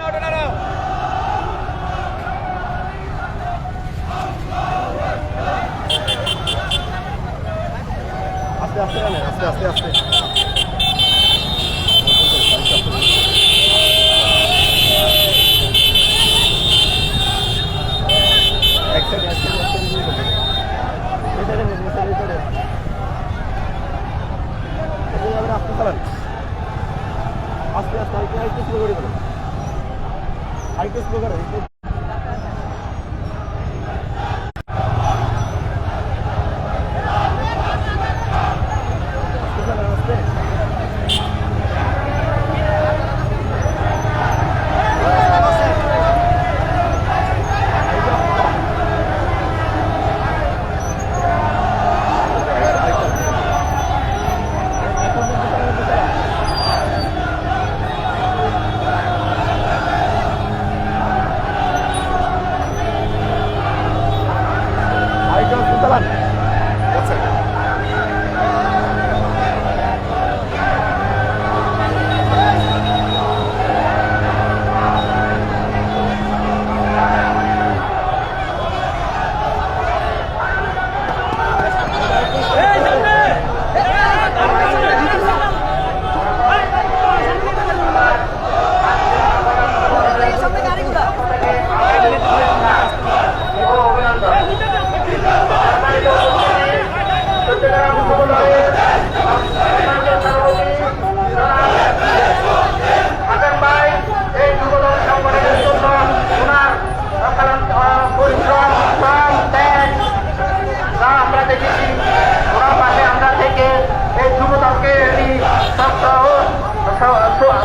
no, no, no.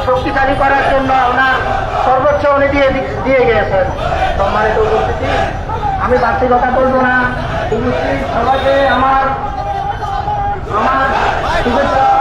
শক্তিশালী করার জন্য ওনার সর্বোচ্চ উনি দিয়ে দিয়ে গিয়েছেন। সম্মানিত উপস্থিতি, আমি বাড়তি কথা বলব না। উপস্থিত সবাইকে আমার আমার শুভেচ্ছা।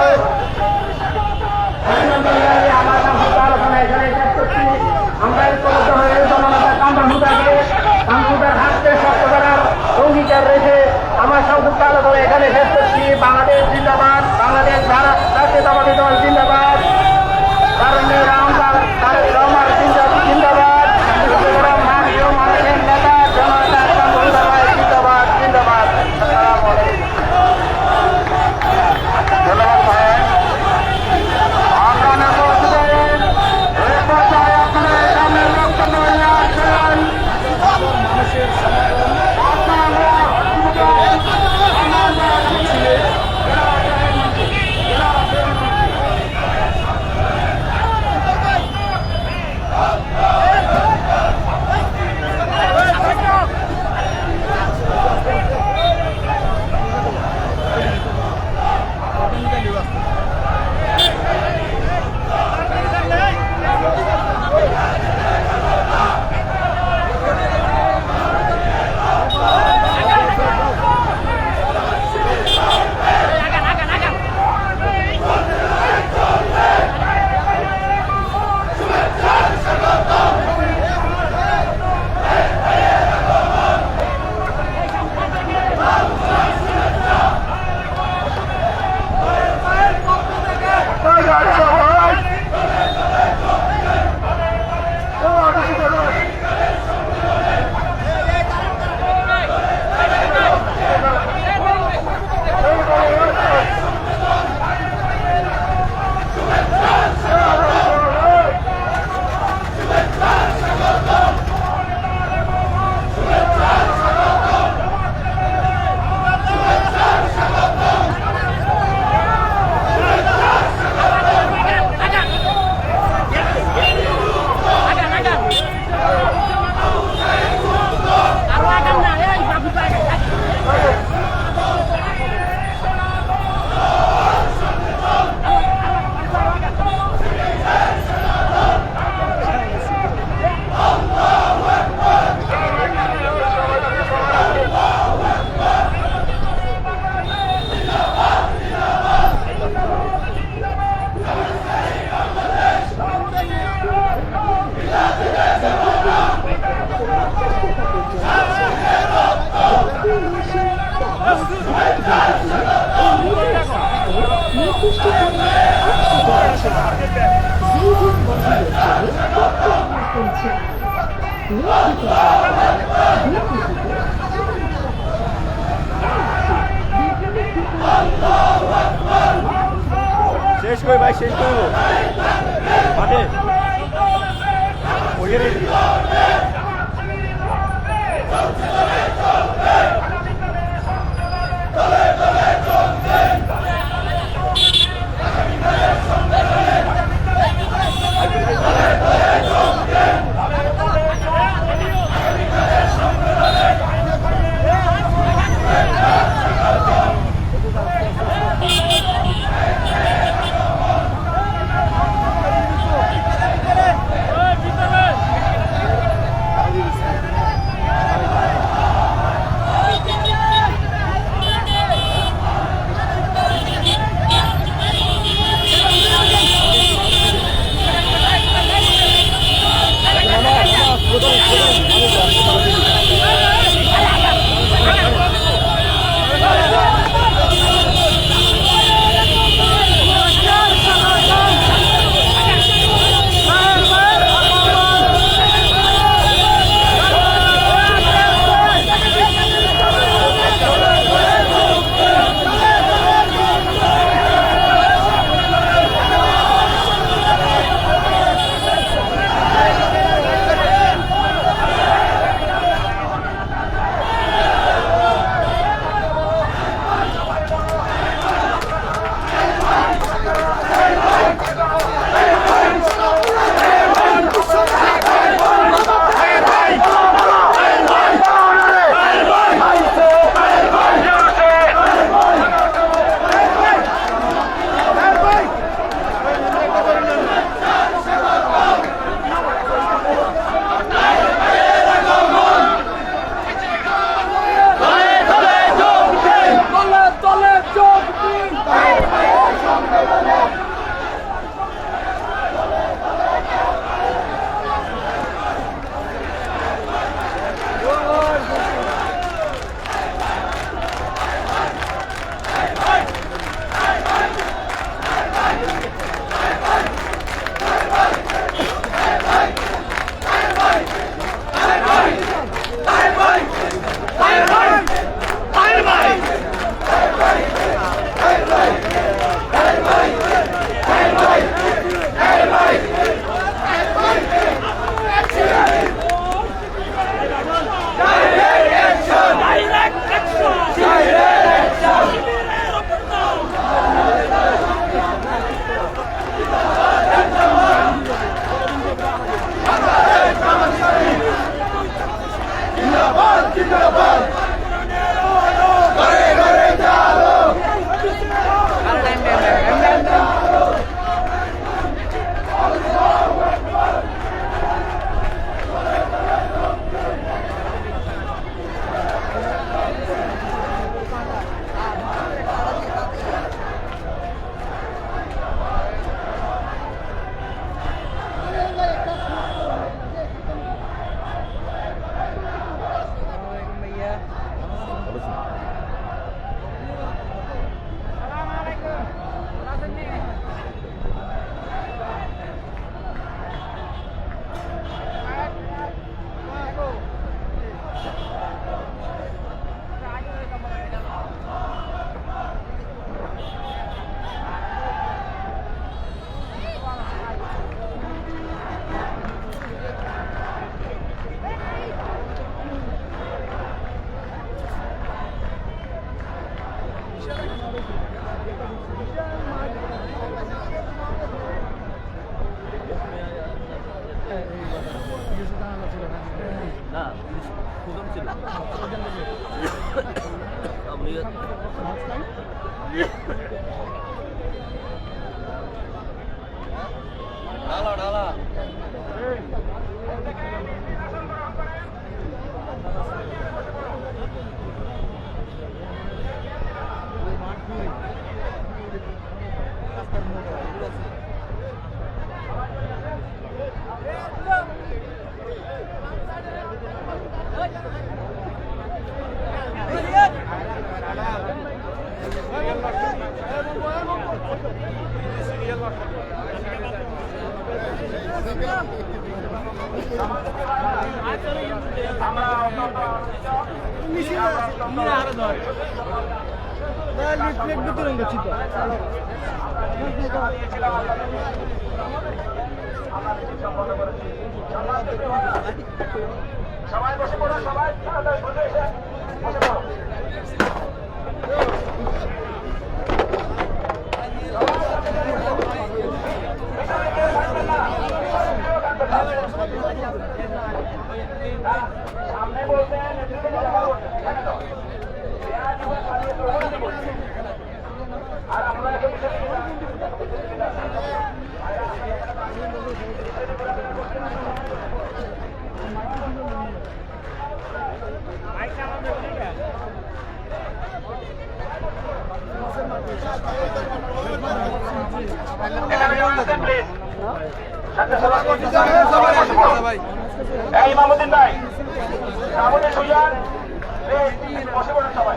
ওই না সবাই বসে পড়ো সবাই তাড়াতাড়ি বসে বসে পড়ো সামনে বলতে নেতৃত্বে দেখা করতে আর আমরা এখন এখানে যারা আছেন প্লিজ সাথে সবাই বসে পড়ো। এই ইমামুদ্দিন ভাই ইমামুদ্দিন সুজান বসে পড়ুন সবাই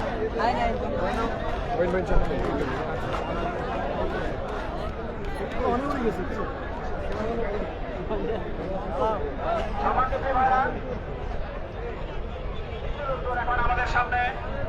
আমাদের সামনে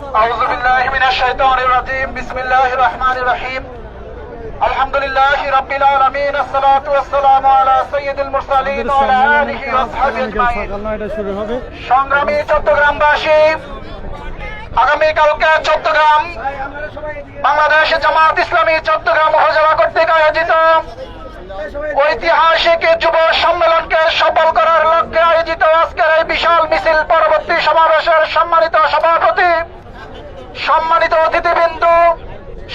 أعوذ بالله من الشيطان الرجيم بسم الله الرحمن الرحيم الحمد لله رب العالمين الصلاة والسلام على سيد المرسلين وعلى آله وأصحابه أجمعين এটা শুরু হবে সংগ্রামী চট্টগ্রামবাসী আগামীকালকে চট্টগ্রাম বাংলাদেশ জামাত ইসলামী চট্টগ্রাম উপজেলা কর্তৃক আয়োজিত ঐতিহাসিক যুব সম্মেলনকে সফল করার লক্ষ্যে আয়োজিত আজকের এই বিশাল মিছিল পরবর্তী সমাবেশের সম্মানিত সভাপতি সম্মানিত অতিথিবৃন্দ,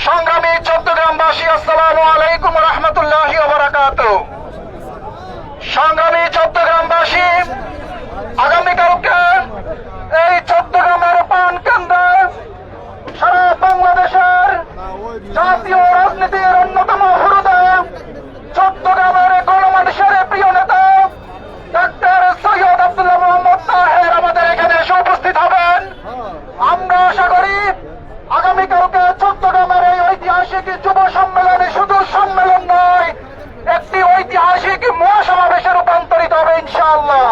সংগ্রামী চট্টগ্রামবাসী, আসসালামু আলাইকুম রহমতুল্লাহ বারাকাত সংগ্রামী চট্টগ্রামবাসী, আগামীকালকে এই চট্টগ্রামের পান কেন্দ্রে সারা বাংলাদেশের জাতীয় রাজনীতির অন্যতম হৃদয় চট্টগ্রামের গণমানুষের প্রিয় নেতা ডাক্তার সৈয়দ আব্দুল্লাহ মোহাম্মদ তাহের আমাদের এখানে এসে উপস্থিত হবেন আমরা আশা করি আগামীকালকে চট্টগ্রামের এই ঐতিহাসিক যুব সম্মেলনে শুধু সম্মেলন নয়, একটি ঐতিহাসিক মহাসমাবেশে রূপান্তরিত হবে ইনশাআল্লাহ।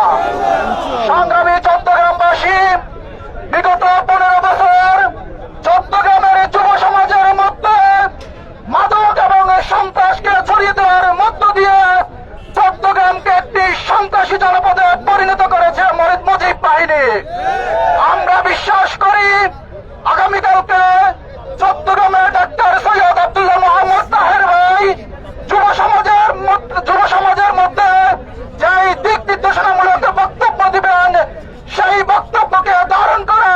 সংগ্রামী চট্টগ্রামবাসী বিগত পনেরো বছর চট্টগ্রামের যুব সমাজের মধ্যে মাদক এবং সন্ত্রাসকে ছড়িয়ে দেওয়ার মধ্য দিয়ে চট্টগ্রামকে একটি সন্ত্রাসী জনপদে পরিণত করেছে মরিদ মুজিব বাহিনী। আমরা বিশ্বাস করি, আগামীকালকে চট্টগ্রামের ডাক্তার সৈয়দ আব্দুল্লাহ মোহাম্মদ তাহের ভাই যুব সমাজের মধ্য- যুব সমাজের মধ্যে যেই দিক নির্দেশনামূলক বক্তব্য দিবেন সেই বক্তব্যকে ধারণ করে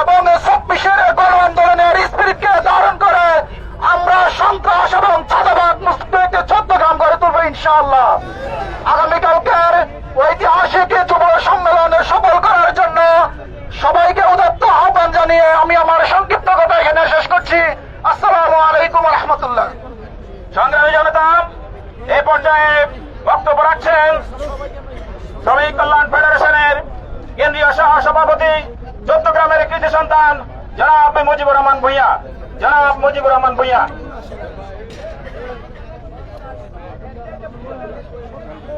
এবং চব্বিশের গণ আন্দোলনের স্পিরিটকে ধারণ করে আমরা সন্ত্রাস এবং চাঁদাবাদ মুসলিমকে চট্টগ্রাম করে তুলব ইনশাআল্লাহ। আগামীকালকের ঐতিহাসিক যুব সম্মেলনে সফল করার জন্য সবাইকে উদাত্ত আহ্বান জানিয়ে আমি আমার সংক্ষিপ্ত কথা এখানে শেষ করছি। আসসালামু আলাইকুম রহমতুল্লাহ। সংগ্রামী জনতা এই পর্যায়ে বক্তব্য রাখছেন শ্রমিক কল্যাণ ফেডারেশনের কেন্দ্রীয় সহ সভাপতি চট্টগ্রামের কৃষি সন্তান জনাব মুজিবুর রহমান ভূঁইয়া। জনাব মুজিবুর রহমান ভূঁইয়া।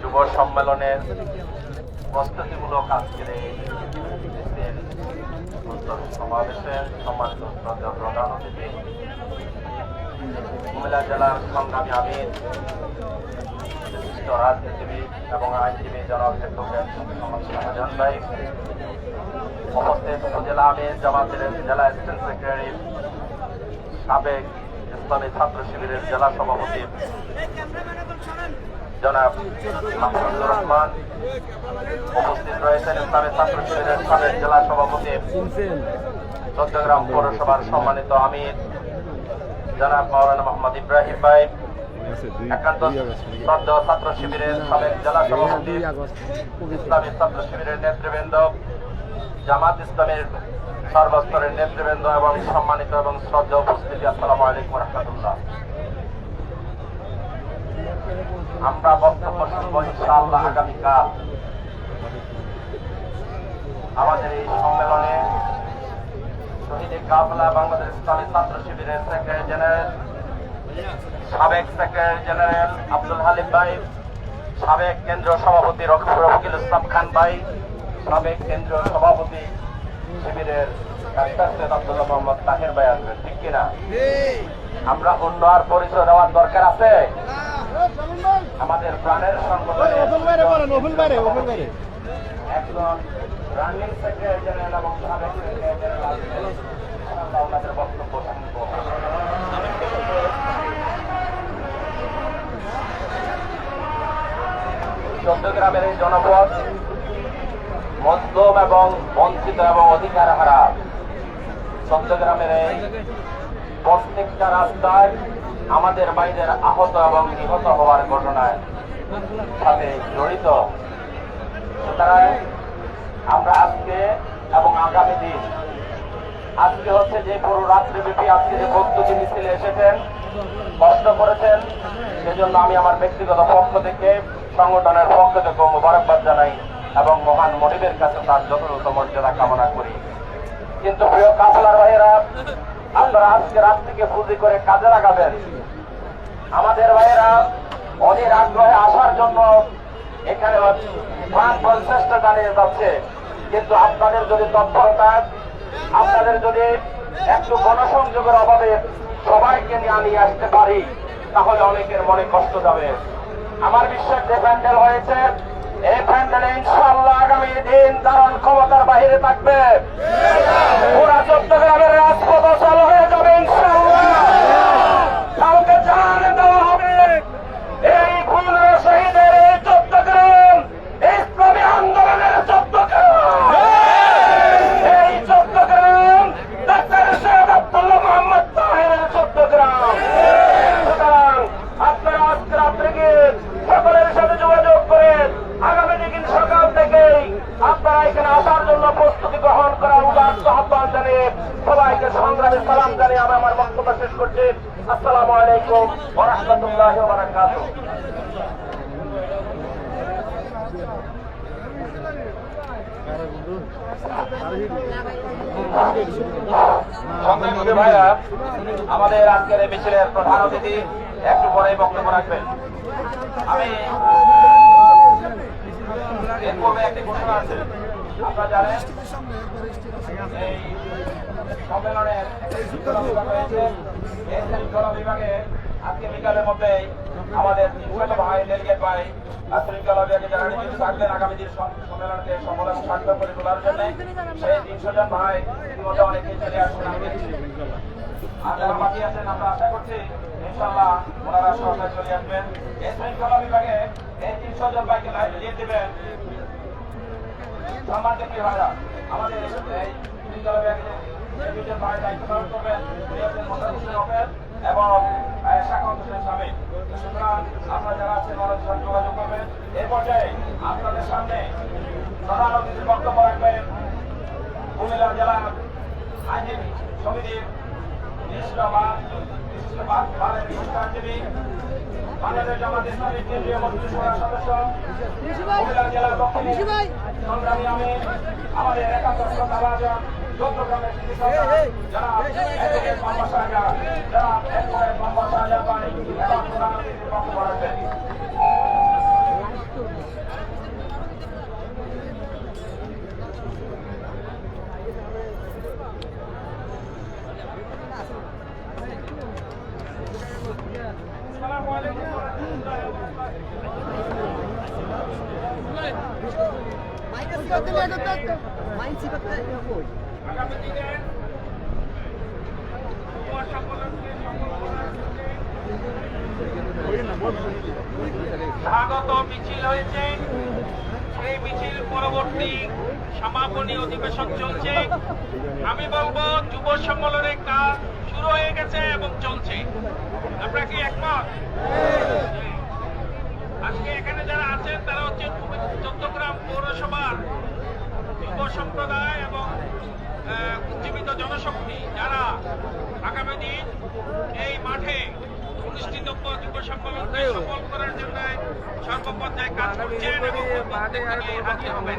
যুব সম্মেলনের প্রস্তুতিমূলক আজকের সমাবেশের সম্মানিত প্রধান অতিথি কুমিল্লা জেলার সংগ্রামী আমির, বিশিষ্ট রাজনীতিবিদ এবং আইনজীবী জনাব শাহজাহান ভাই উপস্থিত উপজেলা আমির জামাতের জেলা অ্যাসিস্ট্যান্ট সেক্রেটারি সাবেক ইসলামী ছাত্র শিবিরের জেলা সভাপতি, জনাব মাহমুদুর রহমান। উপস্থিত রয়েছেন ইসলামী ছাত্র শিবিরের সাবেক জেলা সভাপতি চট্টগ্রাম পৌরসভার সম্মানিত আমির। জনাব মাওলানা মোহাম্মদ ইব্রাহিম ভাই একান্ত শ্রদ্ধ ছাত্র শিবিরের সাবেক জেলা সভাপতি ইসলামী ছাত্র শিবিরের নেতৃবৃন্দ জামাত ইসলামের সর্বস্তরের নেতৃবৃন্দ এবং সম্মানিত এবং শ্রদ্ধা উপস্থিতি আসসালামু আলাইকুম রহমতুল্লাহ। আমরা বক্তব্য শুনব ইনশাআল্লাহ আগামীকাল। আমাদের এই সম্মেলনে শহীদ কাফলা বাংলাদেশ ইসলামী ছাত্র শিবিরের সেক্রেটারি জেনারেল সাবেক সেক্রেটারি জেনারেল আব্দুল হালিম ভাই সাবেক কেন্দ্রীয় সভাপতি রফিকুল ইসলাম খান ভাই সাবেক কেন্দ্রীয় সভাপতি শিবিরের ডাক্তার সৈয়দ আব্দুল্লাহ মোহাম্মদ তাহের ভাই আসবেন ঠিক কিনা? আমরা অন্য আর পরিচয় দেওয়ার দরকার আছে? আমাদের প্রাণের সংগঠনে একজন রানিং সেক্রেটারি এই জনপদ মধ্যম এবং বঞ্চিত এবং অধিকার হারা চট্টগ্রামের এই প্রত্যেকটা রাস্তায় আমাদের বাইরের আহত এবং নিহত হওয়ার ঘটনায় সাথে জড়িত। সুতরাং আমরা আজকে এবং আগামী দিন, আজকে হচ্ছে যে পুরো রাত্রিব্যাপী আজকে যে প্রস্তুতি মিছিলে এসেছেন, কষ্ট করেছেন, সেজন্য আমি আমার ব্যক্তিগত পক্ষ থেকে, সংগঠনের পক্ষ থেকে মোবারকবাদ জানাই এবং মহান মনিবের কাছে তার যথাযথ মর্যাদা কামনা করি। কিন্তু প্রিয় কাফলার ভাইয়েরা, আপনারা আজকে রাত্রিকে পুঁজি করে কাজে লাগাবেন। আমাদের ভাইয়েরা অনেক আগ্রহে আসার জন্য এখানে প্রাণপণ চেষ্টা দাঁড়িয়ে যাচ্ছে। কিন্তু আপনাদের যদি তৎপরতা, আপনাদের যদি একটু গণসংযোগের অভাবে সবাইকে নিয়ে নিয়ে আসতে পারি, তাহলে অনেকের মনে কষ্ট যাবে। আমার বিশ্বাস যে প্যান্ডেল হয়েছে, এই প্যান্ডেলে ইনশাল্লাহ আগামী দিন দারুণ ক্ষমতার বাইরে থাকবে পুরা চট্টগ্রামের রাজপথ চালু হয়ে যাবে ইনশাল্লাহ কাউকে জান দেওয়া হবে এই খুলনা শহীদের এই চট্টগ্রাম ইসলামী আন্দোলনের চট্টগ্রাম এই চট্টগ্রাম ডাক্তার সৈয়দ আব্দুল্লাহ মোহাম্মদ তাহেরের চট্টগ্রাম সুতরাং আপনারা আজকে রাত্রে গিয়ে সকলের সাথে যোগাযোগ করে আগামী দিন সকাল থেকেই আপনারা এখানে আসার জন্য প্রস্তুতি গ্রহণ করার উদার্ত আহ্বান জানিয়ে সবাইকে সংগ্রামী সালাম জানিয়ে আমি আমার বক্তব্য শেষ করছি আসসালামু আলাইকুম ওয়া রাহমাতুল্লাহি ওয়া বারাকাতুহু আমাদের আজকের এই মিছিলের প্রধান অতিথি একটু পরে বক্তব্য রাখবেন। আমি এর পূর্বে একটি ঘোষণা আছে। আপনারা জানেন, এই সম্মেলনের শৃঙ্খলা বিভাগ আজকে বিকালের মধ্যে আমাদের তিনশত ভাই ডেলিগেট ভাই শৃঙ্খলা বিভাগে যারা থাকবেন আগামী দিন সম- সম্মেলনকে সফল তিনশো জন ভাই ইতিমধ্যে চলে আসছেন আমি। আর যারা আশা করছি ইনশাল্লাহ ওনারা চলে আসবেন। এই শৃঙ্খলা বিভাগে এই তিনশো জন ভাইকে লাইনে দিয়ে দেবেন। সম্মানিত প্রিয় ভাইরা, আমাদের ভাই দায়িত্ব করবেন এবং শাখাওয়াত হোসেন স্বামী সুতরাং আপনারা যারা আছেন ওনাদের সাথে যোগাযোগ করবেন। এই পর্যায়ে আপনাদের সামনে প্রধান অতিথির বক্তব্য রাখবেন কুমিল্লা জেলা আইনজীবী সমিতির বিশিষ্ট বিশিষ্ট বালের বিশিষ্ট আইনজীবী বাংলাদেশ জামাত ইসলামী কেন্দ্রীয় মন্ত্রিসভার সদস্য কুমিল্লা জেলার দক্ষিণী সংগ্রামী আমি আমাদের একাত্তর শ্রদ্ধাভাজন চট্টগ্রামের Майнцы, как ты, я хочу. স্বাগত মিছিল হয়েছে। সেই মিছিল পরবর্তী সমাপনী অধিবেশন চলছে। আমি বলব, যুব সম্মেলনের কাজ শুরু হয়ে গেছে এবং চলছে। আপনারা কি একমত? আজকে এখানে যারা আছেন, তারা হচ্ছে চট্টগ্রাম পৌরসভার যুব সম্প্রদায় এবং উজ্জীবিত জনশক্তি যারা আগামী দিন এই মাঠে অনুষ্ঠিতব্য যুব সম্মেলনকে সফল করার জন্য সর্বপর্যায়ে কাজ করছেন এবং হাজির হবেন।